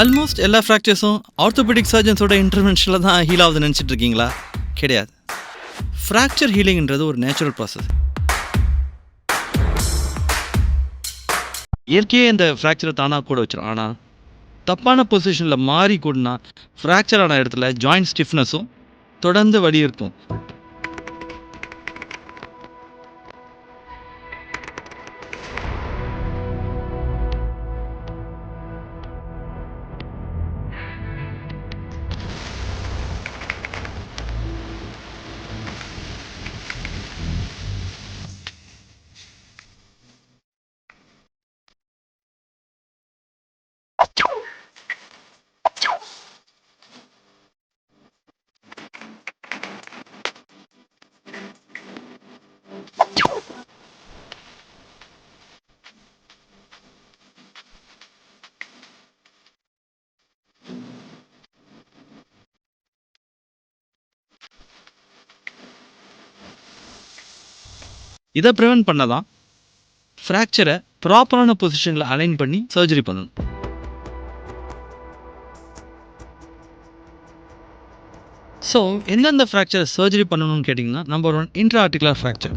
Almost எல்லா ஃப்ராக்சர்ஸும் orthopaedic சர்ஜன்ஸோட இன்டர்வென்ஷனில் தான் heel ஆகுதுன்னு நினச்சிட்டு இருக்கீங்களா? கிடையாது. ஃப்ராக்சர் ஹீலிங்ன்றது ஒரு நேச்சுரல் ப்ராசஸ் இயற்கையே இந்த ஃப்ராக்சரை தானாக கூட வச்சிடும் ஆனால் தப்பான பொசிஷனில் மாறி கூடனா ஃப்ராக்சர் ஆன இடத்துல ஜாயிண்ட் ஸ்டிஃப்னஸும் தொடர்ந்து வலி இருக்கும். இதை ப்ரிவென்ட் பண்ண தான் ஃப்ராக்சரை ப்ராப்பரான பொசிஷனில் அலைன் பண்ணி சர்ஜரி பண்ணணும். ஸோ எந்தெந்த ஃப்ராக்சரை சர்ஜரி பண்ணணும்னு கேட்டிங்கன்னா number one intra articular fracture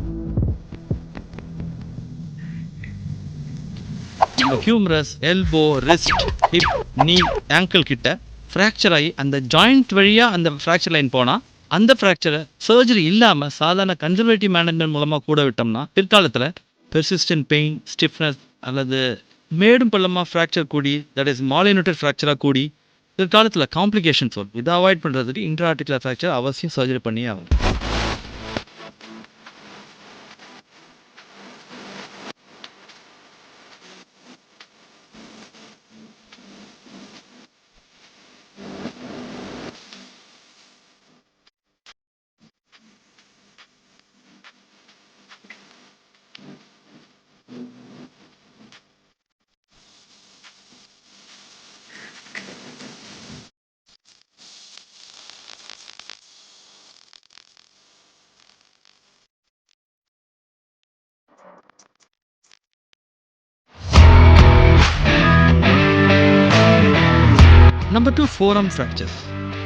humerus elbow wrist hip knee ankle கிட்ட ஃப்ராக்சர் ஆகி அந்த ஜாயிண்ட் வழியாக அந்த ஃப்ராக்சர் லைன் போனால் அந்த ஃப்ராக்சரை சர்ஜரி இல்லாமல் சாதாரண கன்சர்வேட்டிவ் மேனேஜ்மெண்ட் மூலமாக கூட விட்டோம்னா பிற்காலத்தில் பெர்சிஸ்டன்ட் பெயின் ஸ்டிஃப்னஸ் அல்லது மேடும் பள்ளமாக ஃப்ராக்சர் கூடி தட் இஸ் மாலினோட்டட் ஃப்ராக்சராக கூடி பிற்காலத்தில் காம்ப்ளிகேஷன்ஸ் வரும். இதை அவாய்ட் பண்ணுறதுக்கு இன்ட்ராட்டிகுலர் ஃப்ராக்சர் அவசியம் சர்ஜரி பண்ணியே ஆகும் டு ஃபோரம் ஃப்ராக்சர்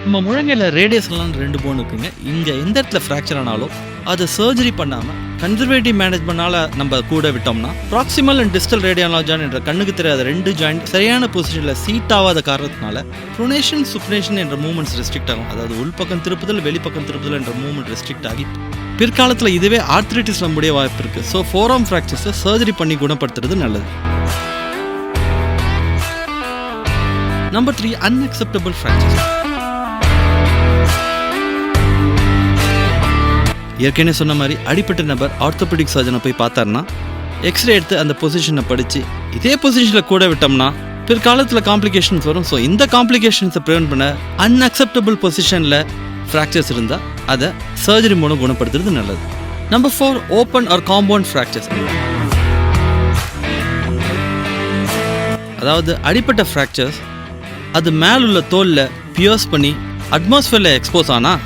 நம்ம முழங்கையில் ரேடியஸ்லாம் ரெண்டு போன் இருக்குங்க. இங்கே எந்த இடத்துல ஃப்ராக்சர் ஆனாலும் அதை சர்ஜரி பண்ணாமல் கன்சர்வேட்டிவ் மேனேஜ்மெண்டால் நம்ம கூட விட்டோம்னா ப்ராக்சிமல் அண்ட் டிஸ்டல் ரேடியாலஜான் என்ற கண்ணுக்கு தெரியாத ரெண்டு ஜாயிண்ட் சரியான பொசிஷனில் சீட் ஆகாத காரணத்தினால ப்ரொனேஷன் சுப்னேஷன் என்ற மூமெண்ட்ஸ் ரெஸ்ட்ரிக்ட் ஆகும். அதாவது உள்பக்கம் திருப்புதல் வெளிப்பக்கம் திருப்புதல் என்ற மூமெண்ட் ரெஸ்ட்ரிக்ட் ஆகி பிற்காலத்தில் இதுவே ஆர்த்ரைட்டிஸ் நம்முடைய வாய்ப்பு இருக்குது ஸோ ஃபோரம் ஃப்ராக்சர்ஸை சர்ஜரி பண்ணி குணப்படுத்துறது நல்லது. நம்பர் த்ரீ அன்அக்செப்டபிள் ஃப்ராக்சர் ஏற்கனவே சொன்ன மாதிரி அடிப்பட்ட நபர் ஆர்த்தோபெடிக் சர்ஜனை போய் பார்த்தாருன்னா எக்ஸ்ரே எடுத்து அந்த பொசிஷனை படித்து இதே பொசிஷனில் கூட விட்டோம்னா பிற்காலத்தில் காம்ப்ளிகேஷன்ஸ் வரும். ஸோ இந்த காம்ப்ளிகேஷன்ஸை ப்ரிவென்ட் பண்ண அன்அக்செப்டபிள் பொசிஷனில் ஃப்ராக்சர்ஸ் இருந்தால் அதை சர்ஜரி மூலம் குணப்படுத்துறது நல்லது. Number four open or compound fractures அதாவது அடிப்பட்ட ஃப்ராக்சர்ஸ் அது மேலுள்ள தோலில் பியர்ஸ் பண்ணி அட்மாஸ்ஃபியரில் எக்ஸ்போஸ் ஆனால்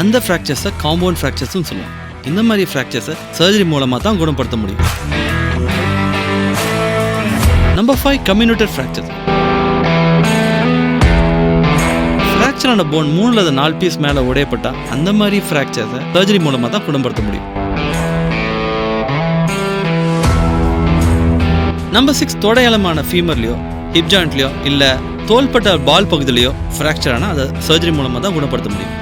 அந்த ஃப்ராக்சர்ஸை காம்பவுண்ட் ஃப்ராக்சர்ஸ்னு சொல்லுவோம் இந்த மாதிரி ஃப்ராக்சர்ஸை சர்ஜரி மூலமாக தான் குணப்படுத்த முடியும். நம்பர் ஃபைவ் கம்யூனிட்டட் ஃப்ராக்சர் ஃப்ராக்சரான போன் மூணுல அது நாலு பீஸ் மேலே உடையப்பட்டால் அந்த மாதிரி ஃப்ராக்சர்ஸை சர்ஜரி மூலமாக தான் குணப்படுத்த முடியும். நம்பர் சிக்ஸ் தொடையலமான ஃபீமர்லையோ ஹிப் ஜாயிண்ட்லையோ இல்லை தோள்பட்ட பால் பகுதியிலையோ ஃப்ராக்சர் ஆனால் அதை சர்ஜரி மூலமாக தான் குணப்படுத்த முடியும்.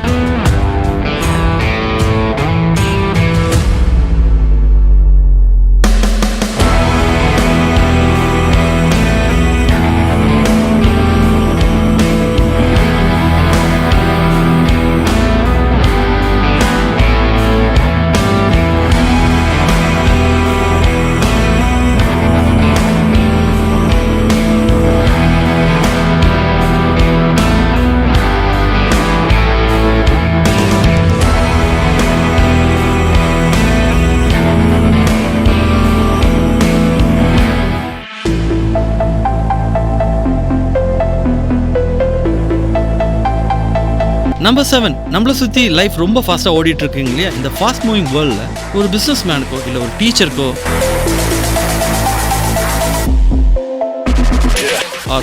நம்பர் செவன் நம்மளை சுற்றி லைஃப் ரொம்ப ஃபாஸ்ட்டாக ஓடிட்டு இருக்குங்க இல்லையா? இந்த ஃபாஸ்ட் மூவிங் வேர்ல்டில் ஒரு பிஸ்னஸ் மேனுக்கோ இல்லை ஒரு டீச்சருக்கோ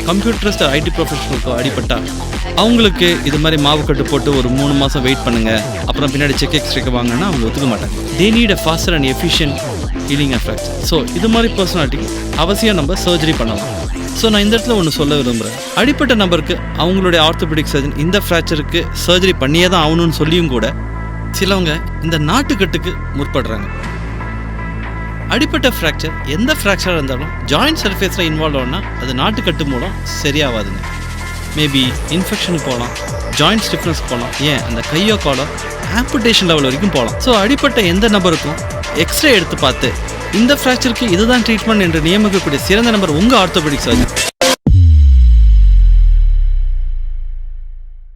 கம்ப்யூட்டரிஸ்ட் ஐடி ப்ரொஃபஷனலுக்கோ அடிபட்டா அவங்களுக்கு இது மாதிரி மாவு கட்டு போட்டு ஒரு மூணு மாதம் வெயிட் பண்ணுங்க. அப்புறம் பின்னாடி செக் எக்ஸ்ட்ரேக்கு வாங்கன்னா அவங்க ஒத்துக்க மாட்டாங்க. They need a faster and efficient healing effect so இது மாதிரி பர்சனாலிட்டிக்கு அவசியம் நம்ம சர்ஜரி பண்ணலாம். ஸோ நான் இந்த இடத்துல ஒன்று சொல்ல விரும்புகிறேன் அடிப்பட்ட நபருக்கு அவங்களுடைய ஆர்த்தோபெடிக் சர்ஜன் இந்த ஃப்ராக்சருக்கு சர்ஜரி பண்ணியே தான் ஆகணும்னு சொல்லியும் கூட சிலவங்க இந்த நாட்டுக்கட்டுக்கு முற்படுறாங்க. அடிப்பட்ட ஃப்ராக்சர் எந்த ஃப்ராக்சராக இருந்தாலும் ஜாயிண்ட் சர்ஃபேஸில் இன்வால்வ் ஆனா அது நாட்டுக்கட்டு மூலம் சரியாகாதுங்க மேபி இன்ஃபெக்ஷன் போகலாம் ஜாயிண்ட் ஸ்டிஃப்னஸ் போகலாம் ஏன்? அந்த கையோ காலோ ஆம்புடேஷன் லெவல் வரைக்கும் போகலாம். ஸோ அடிப்பட்ட எந்த நபருக்கும் எக்ஸ்ரே எடுத்து பார்த்து இந்த ஃப்ராக்சருக்கு இதுதான் ட்ரீட்மெண்ட் என்று நியமிக்கக்கூடிய சிறந்த நபர் உங்கள் ஆர்த்தோபெடிக் சர்ஜன்